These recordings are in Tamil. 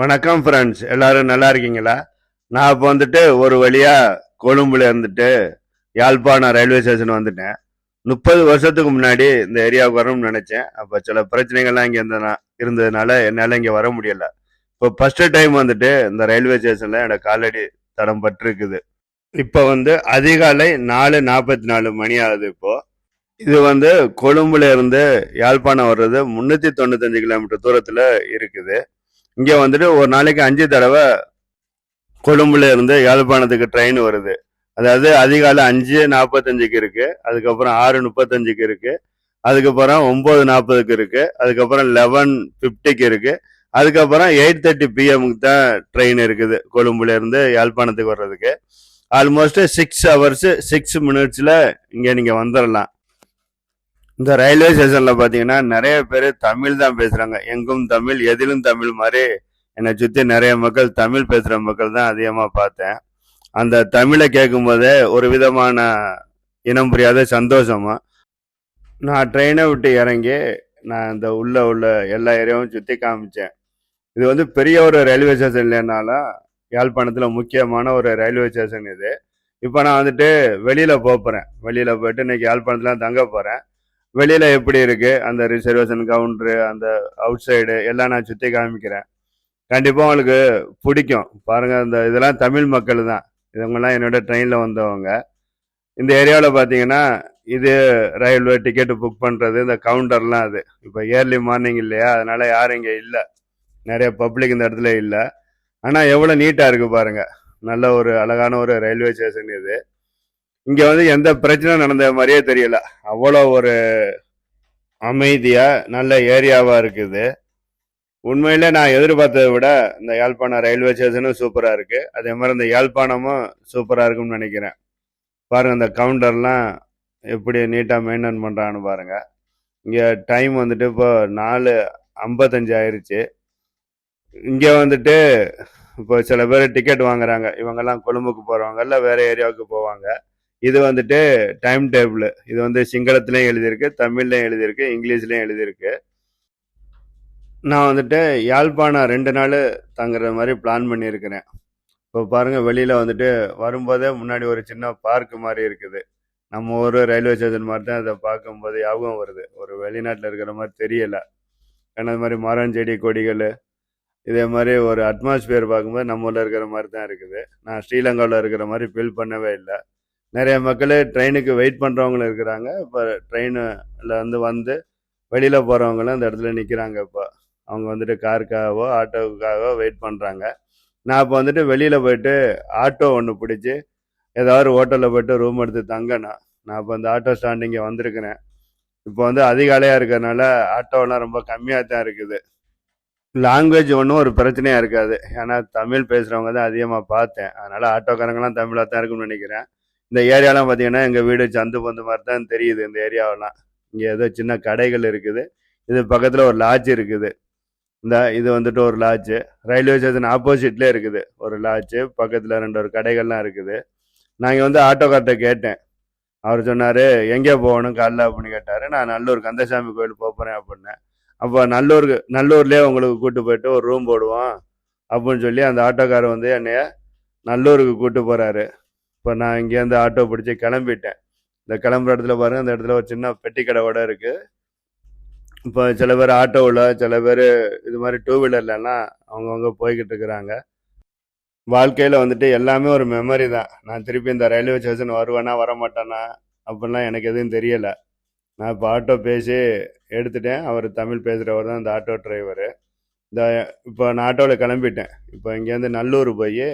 வணக்கம் ஃப்ரெண்ட்ஸ் எல்லாரும் நல்லா இருக்கீங்களா? நான் இப்போ வந்துட்டு ஒரு வழியாக கொழும்புல இருந்துட்டு யாழ்ப்பாணம் ரயில்வே ஸ்டேஷன் வந்துட்டேன். முப்பது வருஷத்துக்கு முன்னாடி இந்த ஏரியாவுக்கு வரணும்னு நினச்சேன். அப்போ சில பிரச்சனைகள்லாம் இங்கே இருந்தனா இருந்ததுனால என்னால் இங்கே வர முடியல. இப்போ ஃபஸ்ட்டு டைம் வந்துட்டு இந்த ரயில்வே ஸ்டேஷனில் என்னோட காலடி தடம் பட்டிருக்குது. இப்போ வந்து அதிகாலை நாலு நாற்பத்தி நாலு மணி ஆகுது இப்போது இது வந்து கொழும்புல இருந்து யாழ்ப்பாணம் வர்றது முந்நூற்றி தொண்ணூத்தஞ்சு கிலோமீட்டர் தூரத்தில் இருக்குது. இங்கே வந்துட்டு ஒரு நாளைக்கு அஞ்சு தடவை கொழும்புல இருந்து யாழ்ப்பாணத்துக்கு ட்ரெயின் வருது. அதாவது அதிகாலை அஞ்சு நாற்பத்தஞ்சுக்கு இருக்கு. அதுக்கப்புறம் ஆறு முப்பத்தஞ்சுக்கு இருக்கு. அதுக்கப்புறம் ஒம்பது நாற்பதுக்கு இருக்கு. அதுக்கப்புறம் லெவன் ஃபிஃப்டிக்கு இருக்கு. அதுக்கப்புறம் எயிட் தேர்ட்டி பிஎம்க்கு தான் ட்ரெயின் இருக்குது கொழும்புல இருந்து யாழ்ப்பாணத்துக்கு வர்றதுக்கு. ஆல்மோஸ்ட் சிக்ஸ் ஹவர்ஸ் சிக்ஸ் மினிட்ஸ்ல இங்க நீங்க வந்துடலாம் இந்த ரயில்வே ஸ்டேஷன்ல பாத்தீங்கன்னா நிறைய பேர் தமிழ் தான் பேசுறாங்க. எங்கும் தமிழ் எதிலும் தமிழ் மாதிரி என்னை சுத்தி நிறைய மக்கள் தமிழ் பேசுற மக்கள் தான் அதிகமா பார்த்தேன். அந்த தமிழை கேட்கும் போதே ஒரு விதமான இனம் புரியாத சந்தோஷமா நான் ட்ரெயினை விட்டு இறங்கி நான் இந்த உள்ள உள்ள எல்லா ஏரியாவும் சுத்தி காமிச்சேன். இது வந்து பெரிய ஒரு ரயில்வே ஸ்டேஷன் இல்லைனாலும் யாழ்ப்பாணத்தில் முக்கியமான ஒரு ரயில்வே ஸ்டேஷன் இது. இப்போ நான் வந்துட்டு வெளியில் போகிறேன் வெளியில் போயிட்டு இன்னைக்கு யாழ்ப்பாணத்தில் தங்க போகிறேன் வெளியில் எப்படி இருக்குது அந்த ரிசர்வேஷன் கவுண்டரு அந்த அவுட் சைடு எல்லாம் நான் சுற்றி காமிக்கிறேன். கண்டிப்பாக உங்களுக்கு பிடிக்கும். பாருங்கள் இந்த இதெல்லாம் தமிழ் மக்கள் தான் இவங்கெல்லாம் என்னோட ட்ரெயினில் வந்தவங்க. இந்த ஏரியாவில் பார்த்தீங்கன்னா இது ரயில்வே டிக்கெட்டு புக் பண்ணுறது இந்த கவுண்டர்லாம் அது. இப்போ இயர்லி மார்னிங் இல்லையா? அதனால் யாரும் இங்கே இல்லை. நிறைய பப்ளிக் இந்த இடத்துல இல்லை. ஆனால் எவ்வளோ நீட்டாக இருக்குது பாருங்கள் நல்ல ஒரு அழகான ஒரு ரயில்வே ஸ்டேஷன் இது. இங்கே வந்து எந்த பிரச்சனை நடந்த மாதிரியே தெரியல. அவ்வளோ ஒரு அமைதியாக நல்ல ஏரியாவாக இருக்குது. உண்மையில நான் எதிர்பார்த்ததை விட இந்த யாழ்ப்பாணம் ரயில்வே ஸ்டேஷனும் சூப்பராக இருக்குது அதே மாதிரி இந்த யாழ்ப்பாணமும் சூப்பராக இருக்கும்னு நினைக்கிறேன். பாருங்கள் இந்த கவுண்டர்லாம் எப்படி நீட்டாக மெயின்டைன் பண்ணுறான்னு பாருங்கள் இங்கே டைம் வந்துட்டு இப்போ நாலு ஐம்பத்தஞ்சு ஆயிருச்சு. இங்கே வந்துட்டு இப்போ சில பேர் டிக்கெட் வாங்குறாங்க. இவங்கெல்லாம் கொழும்புக்கு போகிறவங்க இல்லை வேற ஏரியாவுக்கு போவாங்க. இது வந்துட்டு டைம் டேபிள் இது வந்து சிங்களத்துலேயும் எழுதியிருக்கு தமிழ்லையும் எழுதியிருக்கு இங்கிலீஷ்லையும் எழுதியிருக்கு. நான் வந்துட்டு யாழ்ப்பாணம் ரெண்டு நாள் தங்குற மாதிரி பிளான் பண்ணியிருக்கிறேன். இப்போ பாருங்கள் வெளியில் வந்துட்டு வரும்போதே முன்னாடி ஒரு சின்ன பார்க் மாதிரி இருக்குது. நம்ம ஒரு ரயில்வே ஸ்டேஷன் மாதிரி தான் அதை பார்க்கும்போது ஞாபகம் வருது. ஒரு வெளிநாட்டில் இருக்கிற மாதிரி தெரியலை. ஏன்னா அது மாதிரி மரம் செடி கொடிகள் இதே மாதிரி ஒரு அட்மாஸ்பியர் பார்க்கும்போது நம்ம ஊரில் இருக்கிற மாதிரி தான் இருக்குது. நான் ஸ்ரீலங்காவில் இருக்கிற மாதிரி ஃபீல் பண்ணவே இல்லை. நிறைய மக்கள் ட்ரெயினுக்கு வெயிட் பண்ணுறவங்களும் இருக்கிறாங்க. இப்போ ட்ரெயினில் வந்து வந்து வெளியில் போகிறவங்களும் இந்த இடத்துல நிற்கிறாங்க இப்போ. அவங்க வந்துட்டு காருக்காகவோ ஆட்டோவுக்காகவோ வெயிட் பண்ணுறாங்க நான் இப்போ வந்துட்டு வெளியில் போயிட்டு ஆட்டோ ஒன்று பிடிச்சி ஏதாவது ஹோட்டலில் போயிட்டு ரூம் எடுத்து தங்கணும். நான் இப்போ இந்த ஆட்டோ ஸ்டாண்டிங்கே வந்திருக்கிறேன். இப்போ வந்து அதிகாலையாக இருக்கிறனால ஆட்டோலாம் ரொம்ப கம்மியாக தான் இருக்குது. லாங்குவேஜ் ஒன்றும் ஒரு பிரச்சனையாக இருக்காது. ஏன்னா தமிழ் பேசுகிறவங்க தான் அதிகமாக பார்த்தேன். அதனால் ஆட்டோக்காரங்களாம் தமிழாக தான் இருக்கும்னு நினைக்கிறேன். இந்த ஏரியாலாம் பார்த்தீங்கன்னா எங்கள் வீடு சந்து பந்து மாதிரி தான் தெரியுது இந்த ஏரியாவெல்லாம். இங்கே ஏதோ சின்ன கடைகள் இருக்குது. இது பக்கத்தில் ஒரு லாட்ஜ் இருக்குது. இந்த இது வந்துட்டு ஒரு லாட்ஜு ரயில்வே ஸ்டேஷன் ஆப்போசிட்லேயே இருக்குது. ஒரு லாட்ஜு பக்கத்தில் ரெண்டு ஒரு கடைகள்லாம் இருக்குது. நாங்கள் வந்து ஆட்டோக்கார்ட்ட கேட்டேன். அவர் சொன்னார் எங்கே போகணும்? காலைல அப்படின்னு கேட்டார். நான் நல்லூர் கந்தசாமி கோயில் போகிறேன் அப்படின்னேன் அப்போ நல்லூருக்கு நல்லூர்லேயே உங்களுக்கு கூட்டு போயிட்டு ஒரு ரூம் போடுவோம் அப்படின்னு சொல்லி அந்த ஆட்டோக்காரர் வந்து என்னைய நல்லூருக்கு கூட்டு போகிறாரு இப்போ நான் இங்கேருந்து ஆட்டோ பிடிச்சி கிளம்பிட்டேன். இந்த கிளம்புற இடத்துல பாருங்க அந்த இடத்துல ஒரு சின்ன பெட்டி கடை கூட இருக்குது இப்போ சில பேர் ஆட்டோவில் சில பேர் இது மாதிரி டூ வீலர்லலாம் அவங்கவுங்க போய்கிட்டு இருக்கிறாங்க. வாழ்க்கையில் வந்துட்டு எல்லாமே ஒரு மெமரி தான். நான் திருப்பி இந்த ரயில்வே ஸ்டேஷன் வருவேனா வரமாட்டேனா அப்படிலாம் எனக்கு எதுவும் தெரியலை. நான் இப்போ ஆட்டோ பேசி எடுத்துட்டேன். அவர் தமிழ் பேசுகிறவர் தான் இந்த ஆட்டோ டிரைவரு இந்த இப்போ நான் ஆட்டோவில் கிளம்பிட்டேன். இப்போ இங்கேருந்து நல்லூர் போய்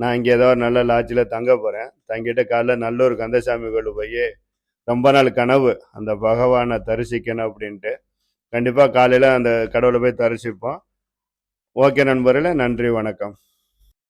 நான் இங்கே ஏதோ ஒரு நல்ல லாட்ஜில் தங்க போகிறேன் தங்கிட்டு காலைல நல்லூர் கந்தசாமி கோயில் போய் ரொம்ப நாள் கனவு. அந்த பகவானை தரிசிக்கணும் அப்படின்ட்டு. கண்டிப்பாக காலையில் அந்த கடவுளை போய் தரிசிப்போம். ஓகே நண்பர்களே நன்றி வணக்கம்.